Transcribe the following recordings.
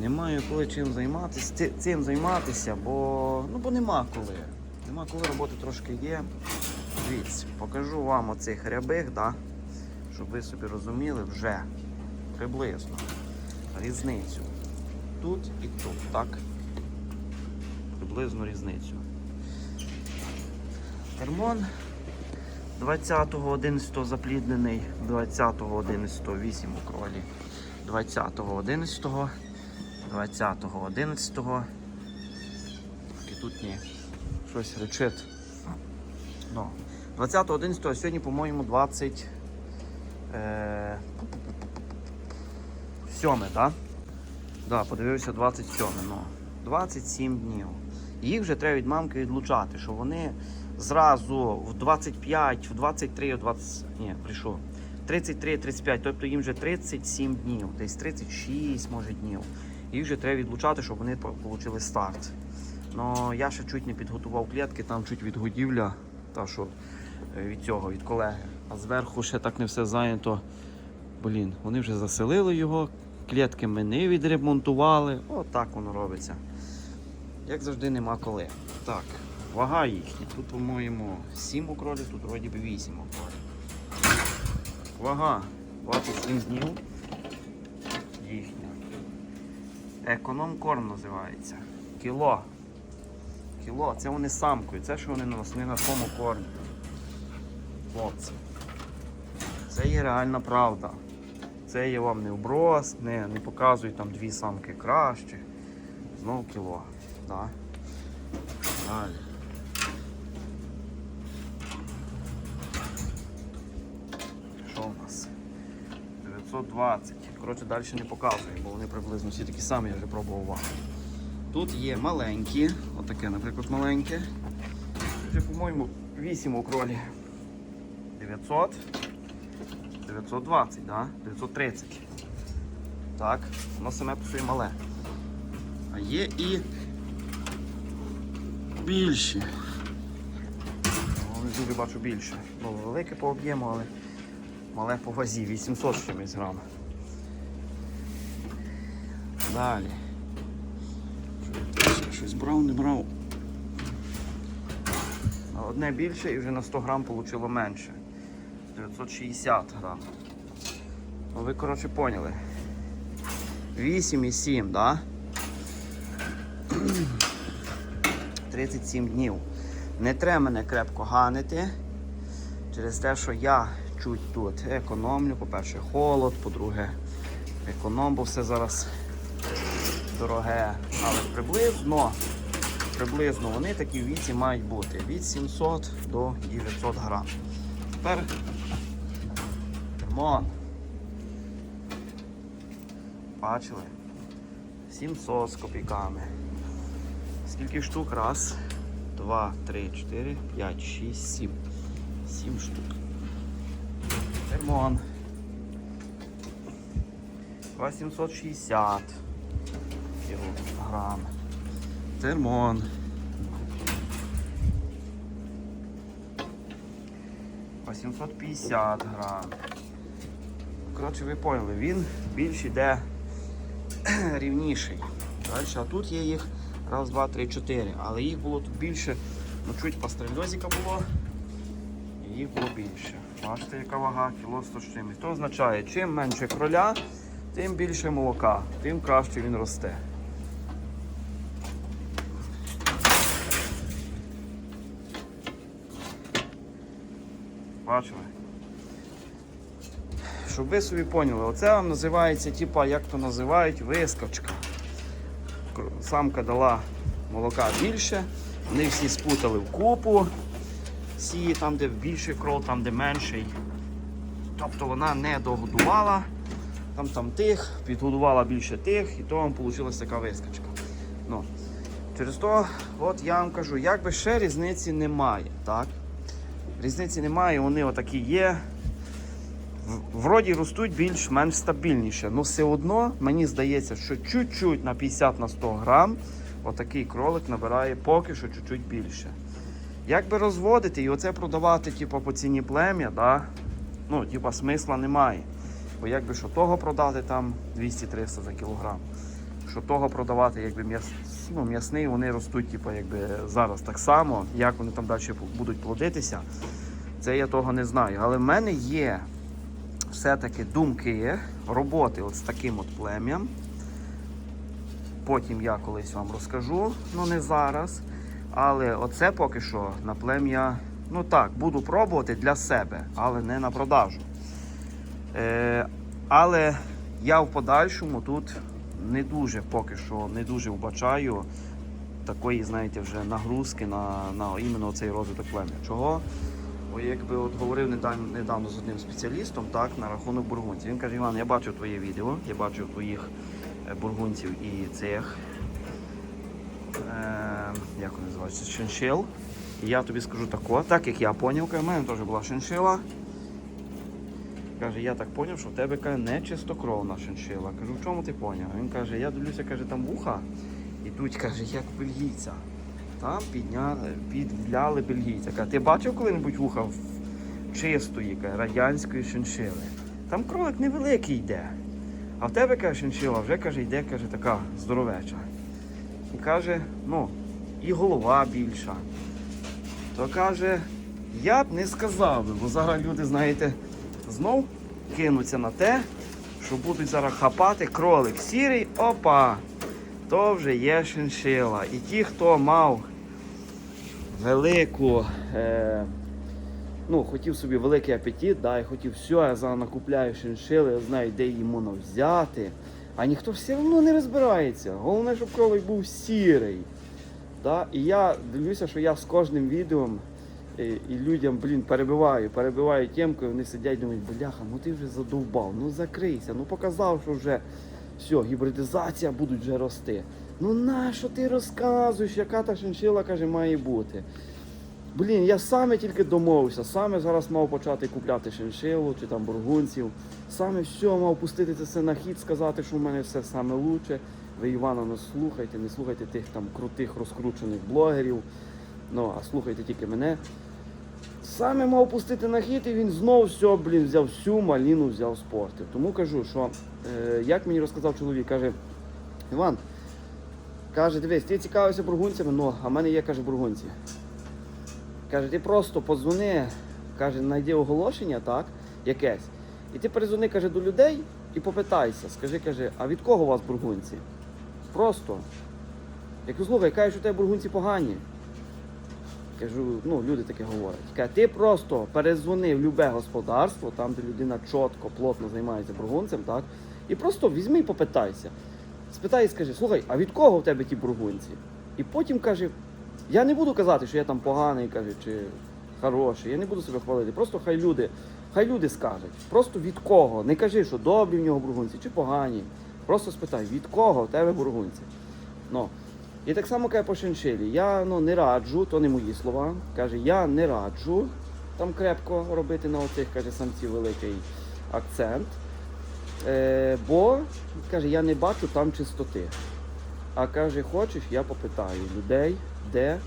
Не маю коли чим займатися, цим займатися, бо, ну, бо нема коли. Нема коли роботи трошки є. Дивіться, покажу вам оцих рябих, да, щоб ви собі розуміли вже приблизно різницю. Тут і тут, так? Приблизну різницю. Термон 20.11 запліднений, 20.11 8 у кролі, 20.11, 20.11. І тут ні. Щось речить. Ну, 20.11, а сьогодні, по-моєму, 20. Е... 7, так? Да, подивився 27, ну. 27 днів. Їх вже треба від мамки відлучати, що вони зразу в 25, в 23, в 20, ні, прийшов. 33-35, тобто їм вже 37 днів, десь 36 може днів. Їх вже треба відлучати, щоб вони отримали старт. Ну я ще чуть не підготував клітки, там чуть відгодівля, та що е, від цього, від колеги. А зверху ще так не все зайнято. Блін, вони вже заселили його, клітки ми не відремонтували. Отак воно робиться. Як завжди, нема коли. Так, вага їхня. Тут, по-моєму, 7 укролів, тут вроді би 8 укролів. Вага 27 днів. Їхня. Економ корм називається. Кіло. Кіло. Це вони самкою. Це що вони на нас не на тому кормі. Хлопці. Це є реальна правда. Це є вам не вброс, не, не показують там дві самки краще. Знову кіло. Да. Далі. Що у нас? 920. Коротше, далі не показую, бо вони приблизно всі такі самі, я вже пробував. Тут є маленькі, отаке, наприклад, маленьке. Вже, по-моєму, 8 у кролі. 900. 920, да? 930. Так, воно саме по мале. А є і більші. Вони дуже бачу більше. Ну, велике по об'єму, але мале по вазі, 800 з чимось грам. Далі. Ще Щось брав, не брав. Одне більше і вже на 100 грам вийшло менше. 960 грам. Ну ви, коротше, поняли. 8 і 7, да? 37 днів. Не треба мене крепко ганити через те, що я чуть тут економлю. По-перше, холод, по-друге, економ, бо все зараз дороге. Але приблизно, приблизно вони такі в віці мають бути від 700 до 900 грам. Тепер термон. Бачили? 700 з копійками. Скільки штук? Раз, два, три, чотири, п'ять, шість, сім. Сім штук. Термон. 860 кілограм. Термон. 850 грам. Коротше, ви поняли, він більш іде рівніший. Далі, а тут є їх раз, два, три, чотири. Але їх було тут більше, ну чуть пастрельозіка було, і їх було більше. Бачите, яка вага, кіло 100 з чимось. То означає, чим менше кроля, тим більше молока, тим краще він росте. Бачили? Щоб ви собі поняли, оце вам називається, типа, як то називають, вискочка. Самка дала молока більше, вони всі спутали в купу. Всі там, де більший крол, там, де менший. Тобто вона не догодувала там, там тих, підгодувала більше тих, і то вам вийшла така вискочка. Ну, через то, от я вам кажу, якби ще різниці немає. так? Різниці немає, вони отакі є. Вроді ростуть більш-менш стабільніше, але все одно мені здається, що чуть-чуть на 50 на 100 грам отакий кролик набирає поки що чуть-чуть більше. Як би розводити і оце продавати типу, по ціні плем'я, да? ну, типу, смисла немає. Бо якби що того продати там 200-300 за кілограм, що того продавати, якби м'яс, ну, м'ясний, вони ростуть, типу, якби зараз так само. Як вони там далі будуть плодитися, це я того не знаю. Але в мене є все-таки думки роботи от з таким от плем'ям. Потім я колись вам розкажу, ну не зараз. Але оце поки що на плем'я, ну так, буду пробувати для себе, але не на продажу. Е, але я в подальшому тут не дуже поки що не дуже вбачаю такої, знаєте, вже нагрузки на, на іменно цей розвиток плем'я. Чого? Бо якби от говорив недавно, з одним спеціалістом так, на рахунок бургунців. Він каже, Іван, я бачив твоє відео, я бачив твоїх е, бургунців і цих. Е, як вони називаються? Шиншил. І я тобі скажу тако, так як я поняв, в мене теж була шиншила. Каже, я так поняв, що в тебе каже, не чистокровна шиншила. Кажу, в чому ти поняв? Він каже, я дивлюся, каже, там вуха ідуть, каже, як бельгійця. Там підняли, підвляли бельгійця. Каже, ти бачив коли-небудь вуха чистої, каже, радянської шиншили? Там кролик невеликий йде. А в тебе каже, шиншила вже каже, йде, каже, така здоровеча. І каже, ну, і голова більша. То каже, я б не сказав бо зараз люди, знаєте, знов кинуться на те, що будуть зараз хапати кролик сірий, опа, то вже є шиншила. І ті, хто мав велику, е, ну, хотів собі великий апетит, да, і хотів, все, я зараз накупляю шиншили, я знаю, де її можна взяти. А ніхто все одно не розбирається. Головне, щоб кролик був сірий. Да? І я дивлюся, що я з кожним відео і, і людям, блін, перебиваю, перебиваю темкою, вони сидять і думають, бляха, ну ти вже задовбав, ну закрийся, ну показав, що вже все, гібридизація будуть вже рости. Ну нащо ти розказуєш, яка та шиншила, каже, має бути. Блін, я саме тільки домовився, саме зараз мав почати купляти шиншилу чи там бургунців. Саме все мав пустити це все на хід, сказати, що в мене все саме лучше. Ви Івана не слухайте, не слухайте тих там крутих розкручених блогерів. Ну, а слухайте тільки мене. Саме мав пустити на хід, і він знов все, блін, взяв всю маліну, взяв спортив. Тому кажу, що е, як мені розказав чоловік, каже, Іван, каже, дивись, ти цікавишся бургунцями, ну, а в мене є, каже, бургунці. Каже, ти просто подзвони, каже, знайди оголошення, так, якесь. І ти перезвони, каже, до людей і попитайся. Скажи, каже, а від кого у вас бургунці? Просто. Я кажу, слухай, кажуть, що у тебе бургунці погані. Кажу, ну, люди таке говорять. Каже, ти просто перезвони в любе господарство, там, де людина чітко, плотно займається бургунцем, так? І просто візьми і попитайся. Спитай і скажи, слухай, а від кого в тебе ті бургунці? І потім каже, я не буду казати, що я там поганий, каже, чи хороший. Я не буду себе хвалити. Просто хай люди, хай люди скажуть. Просто від кого. Не кажи, що добрі в нього бургунці чи погані. Просто спитай, від кого в тебе бургунці. Ну. І так само каже по шиншилі. Я ну, не раджу, то не мої слова. Каже, я не раджу там крепко робити на оцих, каже, самців великий акцент. Е, бо, каже, я не бачу там чистоти. А каже, хочеш, я попитаю людей, де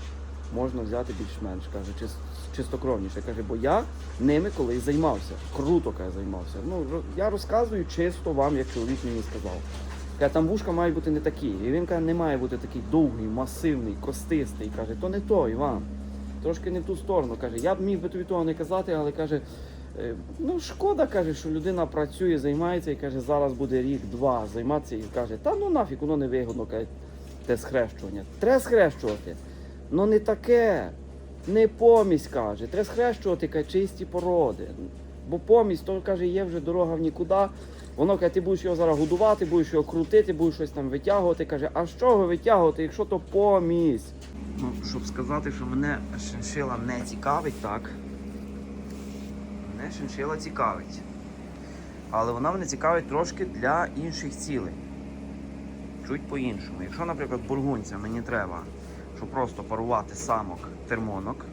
можна взяти більш-менш, каже, чис- чистокровніше. Каже, бо я ними колись займався. Круто каже, займався. Ну, я розказую чисто вам, як чоловік мені сказав. Каже, там вушка мають бути не такі. І він каже, не має бути такий довгий, масивний, костистий. Каже, то не то, Іван. Трошки не в ту сторону. Каже, я б міг би тобі того не казати, але каже, е, ну шкода, каже, що людина працює, займається і каже, зараз буде рік-два займатися і каже, та ну нафіг, воно не вигодно, каже, те схрещування. Треба схрещувати. Ну не таке, не помість, каже. Треба схрещувати каже, чисті породи. Бо помість, то каже, є вже дорога в нікуди. Воно каже, ти будеш його зараз годувати, будеш його крутити, будеш щось там витягувати. Каже, а з чого витягувати, якщо то помість? Ну, щоб сказати, що мене шиншила не цікавить, так. Мене шиншила цікавить. Але вона мене цікавить трошки для інших цілей. Чуть по-іншому. Якщо, наприклад, бургунця мені треба, щоб просто парувати самок термонок,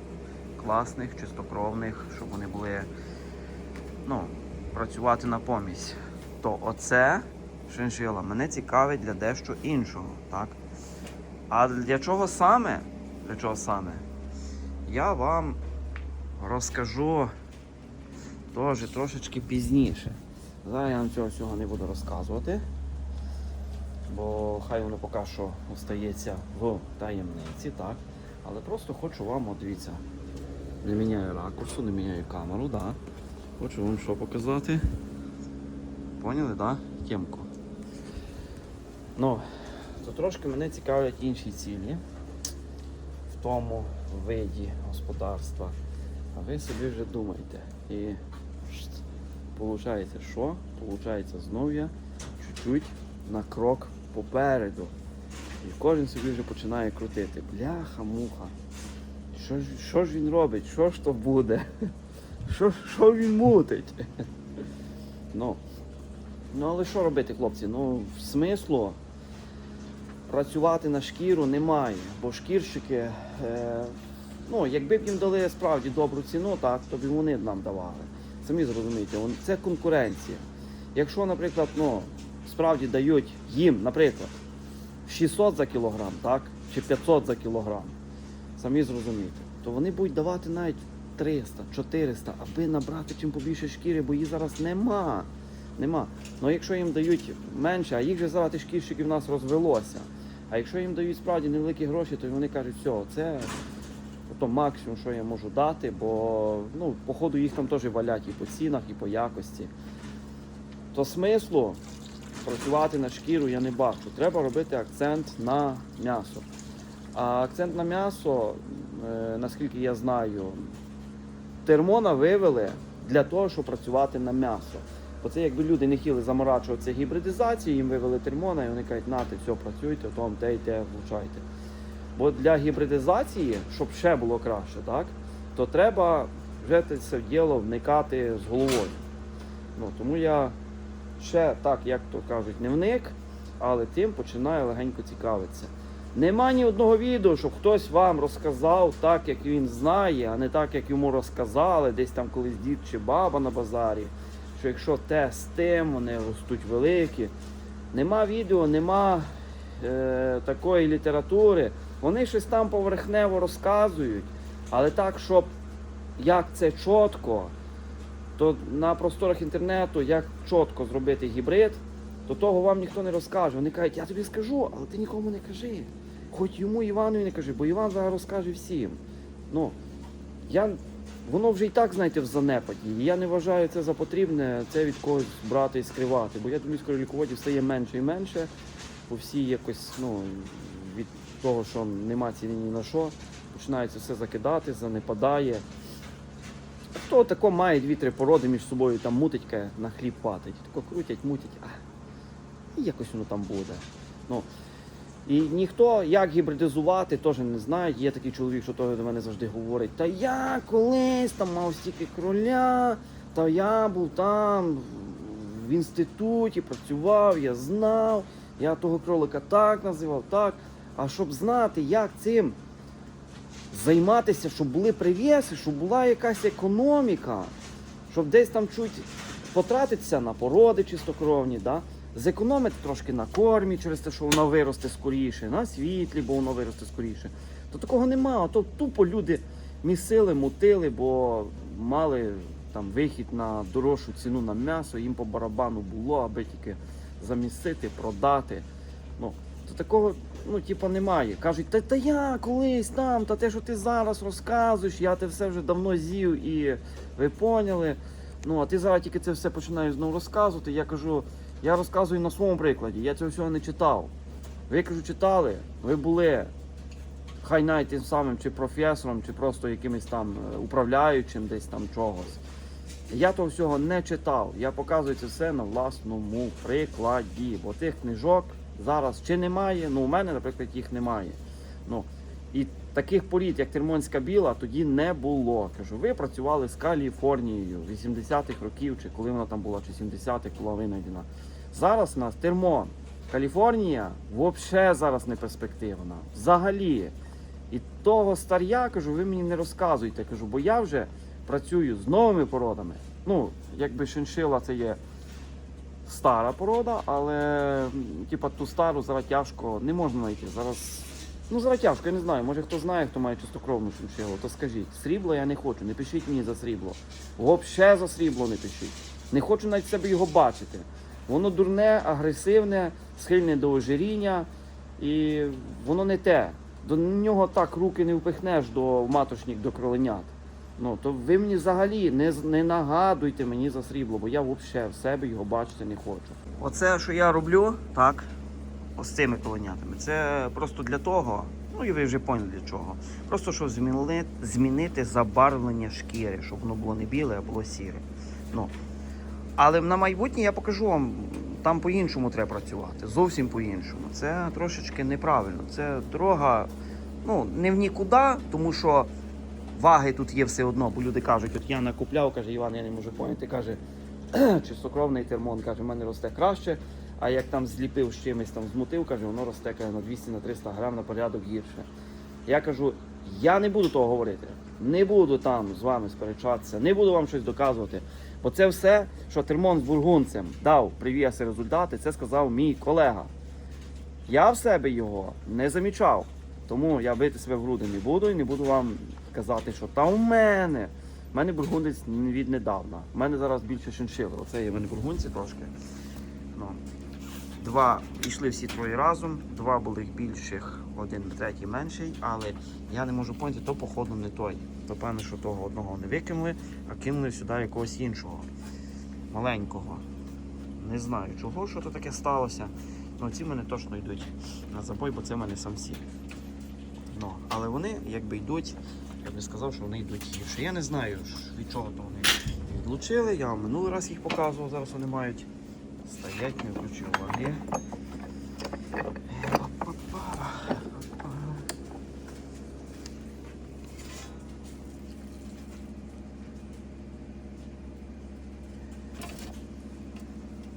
класних, чистокровних, щоб вони були, ну, працювати на помість, то оце шиншила мене цікавить для дещо іншого. Так? А для чого саме? Для чого саме? Я вам розкажу теж трошечки пізніше. Зараз я вам цього всього не буду розказувати. бо хай воно поки що остається в таємниці, так? Але просто хочу вам, от дивіться, не міняю ракурсу, не міняю камеру, да. Хочу вам що показати. Поняли, да? Тємку. Ну, то трошки мене цікавлять інші цілі в тому виді господарства. А ви собі вже думаєте. І виходить, що? Получається, знов я чуть-чуть на крок попереду. І кожен собі вже починає крутити. Бляха, муха. Що що ж він робить? Що ж то буде? Що, що він мутить? Ну, ну але що робити, хлопці? Ну, смислу працювати на шкіру немає, бо шкірщики, е, ну, якби б їм дали справді добру ціну, так, то б вони нам давали. Самі зрозумієте, це конкуренція. Якщо, наприклад, ну, справді дають їм, наприклад, 600 за кілограм, так, чи 500 за кілограм, самі зрозумієте, то вони будуть давати навіть 300, 400, аби набрати чим побільше шкіри, бо її зараз нема. Нема. Ну якщо їм дають менше, а їх же зараз тих шкірщиків в нас розвелося. А якщо їм дають справді невеликі гроші, то вони кажуть, все, це то максимум, що я можу дати, бо ну, походу їх там теж валять і по цінах, і по якості. То смислу працювати на шкіру я не бачу. Треба робити акцент на м'ясо. А акцент на м'ясо, е, наскільки я знаю, термона вивели для того, щоб працювати на м'ясо. Бо це якби люди не хотіли заморачуватися гібридизацією, їм вивели термона, і вони кажуть, нате, все, працюйте, то те і те влучайте. Бо для гібридизації, щоб ще було краще, так, то треба вже це діло вникати з головою. Ну, тому я ще так, як то кажуть, не вник, але тим починаю легенько цікавитися. Нема ні одного відео, щоб хтось вам розказав так, як він знає, а не так, як йому розказали, десь там колись дід чи баба на базарі. Що якщо те з тим, вони ростуть великі. Нема відео, нема е, такої літератури. Вони щось там поверхнево розказують, але так, щоб як це чітко, то на просторах інтернету, як чітко зробити гібрид, то того вам ніхто не розкаже. Вони кажуть, я тобі скажу, але ти нікому не кажи. Хоч йому Іванові не кажи, бо Іван зараз розкаже всім. Ну, я, воно вже і так, знаєте, в занепаді. І я не вважаю це за потрібне це від когось брати і скривати. Бо я думаю, скоро лікуводів стає менше і менше, бо всі якось, ну, від того, що нема ціни ні на що, починається все закидати, занепадає. Хто тако має дві-три породи між собою, там мутить на хліб патить. Тако крутять, мутять, а і якось воно там буде. Ну, і ніхто як гібридизувати теж не знає. Є такий чоловік, що теж до мене завжди говорить, та я колись там мав стільки кроля, та я був там в інституті, працював, я знав, я того кролика так називав, так. А щоб знати, як цим займатися, щоб були привіси, щоб була якась економіка, щоб десь там чуть потратитися на породи чистокровні, да? Зекономити трошки на кормі через те, що воно виросте скоріше, на світлі, бо воно виросте скоріше. То такого нема. То тупо люди місили, мутили, бо мали там вихід на дорожчу ціну на м'ясо, їм по барабану було, аби тільки замісити, продати. Ну, то такого, ну, типу, немає. Кажуть, та, та я колись там, та те, що ти зараз розказуєш, я те все вже давно з'їв і ви поняли. Ну, а ти зараз тільки це все починаєш знову розказувати. Я кажу, я розказую на своєму прикладі, я цього всього не читав. Ви кажу, читали, ви були хай навіть тим самим чи професором, чи просто якимось там е, управляючим десь там чогось. Я того всього не читав. Я показую це все на власному прикладі. Бо тих книжок зараз чи немає, ну у мене, наприклад, їх немає. Ну, і таких порід, як Термонська біла, тоді не було. Кажу, ви працювали з Каліфорнією 80-х років, чи коли вона там була, чи 70-х була винайдена. Зараз у нас Термон. Каліфорнія взагалі зараз не перспективна. Взагалі. І того старя, кажу, ви мені не розказуйте, кажу, бо я вже працюю з новими породами. Ну, якби шиншила це є стара порода, але типа ту стару зараз тяжко не можна знайти. Зараз, ну зараз я не знаю. Може хто знає, хто має чистокровну шиншилу, то скажіть. Срібло я не хочу, не пишіть мені за срібло. Взагалі за срібло не пишіть. Не хочу навіть себе його бачити. Воно дурне, агресивне, схильне до ожиріння, і воно не те. До нього так руки не впихнеш до маточник, до кроленят. Ну, то ви мені взагалі не, не нагадуйте мені за срібло, бо я взагалі в себе його бачити не хочу. Оце, що я роблю, так, ось цими коленятами, це просто для того, ну і ви вже поняли для чого. Просто щоб змінити, змінити забарвлення шкіри, щоб воно було не біле, а було сіре. Ну. Але на майбутнє я покажу вам, там по-іншому треба працювати. Зовсім по-іншому. Це трошечки неправильно. Це дорога ну, не в нікуди, тому що ваги тут є все одно, бо люди кажуть, от я накупляв, каже Іван, я не можу поняти, каже, чистокровний термон, каже, в мене росте краще, а як там зліпив з чимось, там змутив, каже, воно росте каже, на 200 на 300 грам на порядок гірше. Я кажу, я не буду того говорити. Не буду там з вами сперечатися, не буду вам щось доказувати. Бо це все, що термон з бургунцем дав привіси результати, це сказав мій колега. Я в себе його не замічав. Тому я бити себе в груди не буду і не буду вам казати, що та у мене. У мене бургундець від недавна. У мене зараз більше шиншили. Оце є в мене бургунці трошки. Ну. Два йшли всі троє разом, два були більших, один третій менший, але я не можу поняти, то походу не той. То певно, що того одного не викинули, а кинули сюди якогось іншого. Маленького. Не знаю чого, що то таке сталося. Ну ці мене точно йдуть на забой, бо це в мене самці. Ну, але вони якби йдуть, я би сказав, що вони йдуть гірше. Я не знаю, від чого то вони відлучили. Я минулий раз їх показував, зараз вони мають стоять, не включив ваги.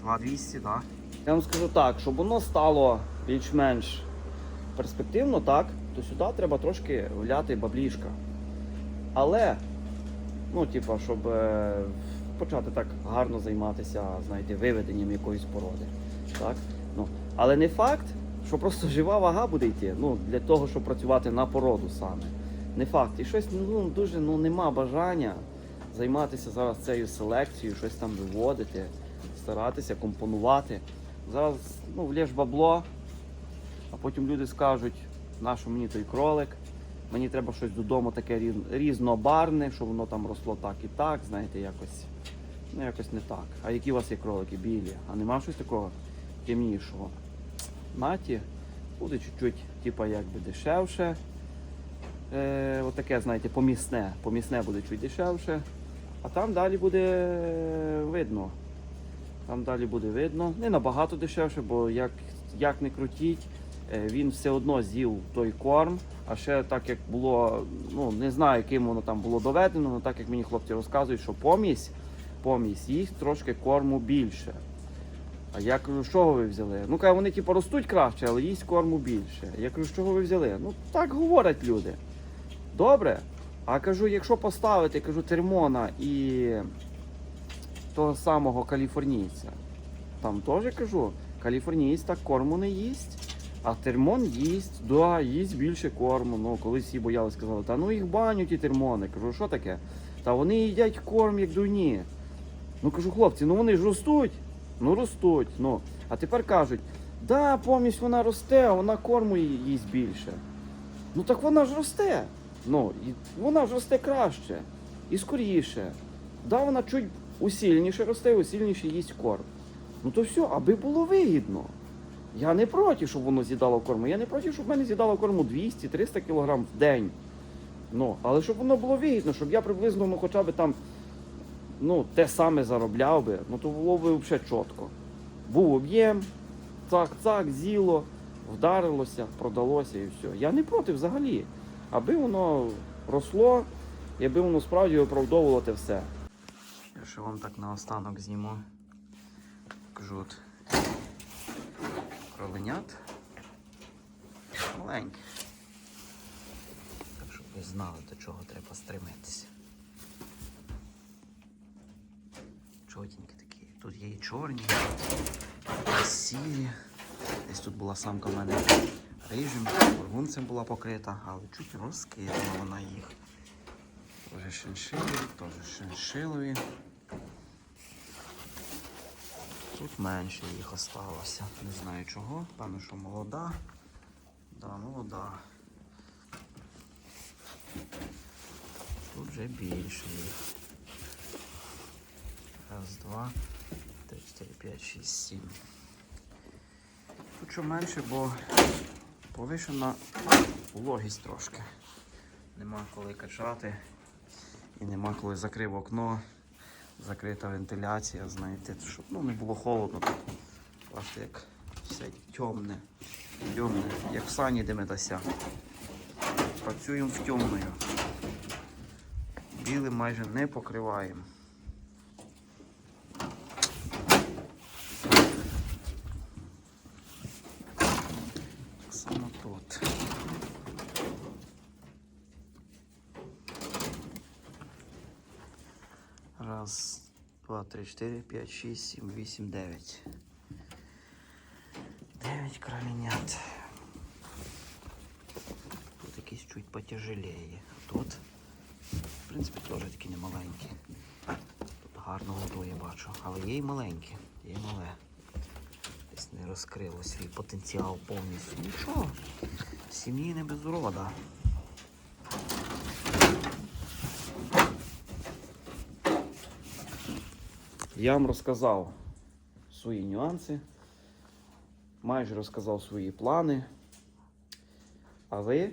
Два 200, так. Я вам скажу так, щоб воно стало більш-менш перспективно, так, то сюди треба трошки вляти баблішка. Але, ну, типа, щоб е, почати так гарно займатися, знаєте, виведенням якоїсь породи. Так? Ну, але не факт, що просто жива вага буде йти ну, для того, щоб працювати на породу саме. Не факт. І щось ну, дуже ну, нема бажання займатися зараз цією селекцією, щось там виводити, старатися, компонувати. Зараз ну, влєш бабло, а потім люди скажуть, нащо мені той кролик, мені треба щось додому таке різнобарне, щоб воно там росло так і так, знаєте, якось, ну, якось не так. А які у вас є кролики? Білі? А нема щось такого темнішого? Наті буде чуть-чуть, типа, якби дешевше. Е, отаке, знаєте, помісне. Помісне буде чуть дешевше. А там далі буде е, видно. Там далі буде видно. Не набагато дешевше, бо як, як не крутіть, е, він все одно з'їв той корм. А ще так як було, ну не знаю, яким воно там було доведено, але так як мені хлопці розказують, що помість, помість їсть трошки корму більше. А я кажу, чого ви взяли? Ну каже, вони типу ростуть краще, але їсть корму більше. Я кажу, чого ви взяли? Ну так говорять люди. Добре. А кажу, якщо поставити, кажу, термона і того самого каліфорнійця, там теж кажу, каліфорнієць так корму не їсть, а термон їсть, да, їсть більше корму. Ну, колись всі боялись, сказали, та ну їх баню ті термони. Кажу, що таке? Та вони їдять корм, як дурні. Ну кажу, хлопці, ну вони ж ростуть. Ну ростуть. Ну. А тепер кажуть, да, помість вона росте, а вона корму їсть більше. Ну так вона ж росте. Ну, і вона ж росте краще і скоріше. Да, вона чуть усильніше росте, усильніше їсть корм. Ну то все, аби було вигідно. Я не проти, щоб воно з'їдало корму. Я не проти, щоб в мене з'їдало корму 200-300 кг в день. Ну, але щоб воно було вигідно, щоб я приблизно ну, хоча б там ну, те саме заробляв би, ну то було б взагалі чітко. Був об'єм, цак-цак, з'їло, вдарилося, продалося і все. Я не проти взагалі. Аби воно росло, і аби воно справді виправдовувало те все. Я ще вам так наостанок зніму. Кажу от кроленят. Маленькі. Так щоб ви знали, до чого треба стремитися. Чотенькі такі. Тут є і чорні, і сірі. Десь тут була самка в мене рижим, бургунцем була покрита, але чуть розкинула вона їх. Теж шиншилові, теж шиншилові. Тут менше їх осталося. Не знаю чого. Певно, що молода. Да, молода. Тут вже більше їх. Раз, два, три, чотири, п'ять, шість, сім. Тут що менше, бо повишена вологість трошки. Нема коли качати і нема коли закрив окно, закрита вентиляція, знаєте, щоб ну, не було холодно. Бачите, як все темне, темне, як в сані де ми дося. Працюємо в темною. Білим майже не покриваємо. 4, 5, 6, 7, 8, 9. 9 кролінят. Тут якісь чуть потяжелее. Тут, в принципі, теж такі немаленькі. Тут гарно годує бачу. Але є й маленькі, є й мале. Десь не розкрило свій потенціал повністю. Нічого, сім'ї не без урода. Я вам розказав свої нюанси, майже розказав свої плани. А ви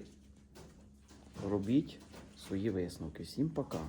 робіть свої висновки. Всім пока.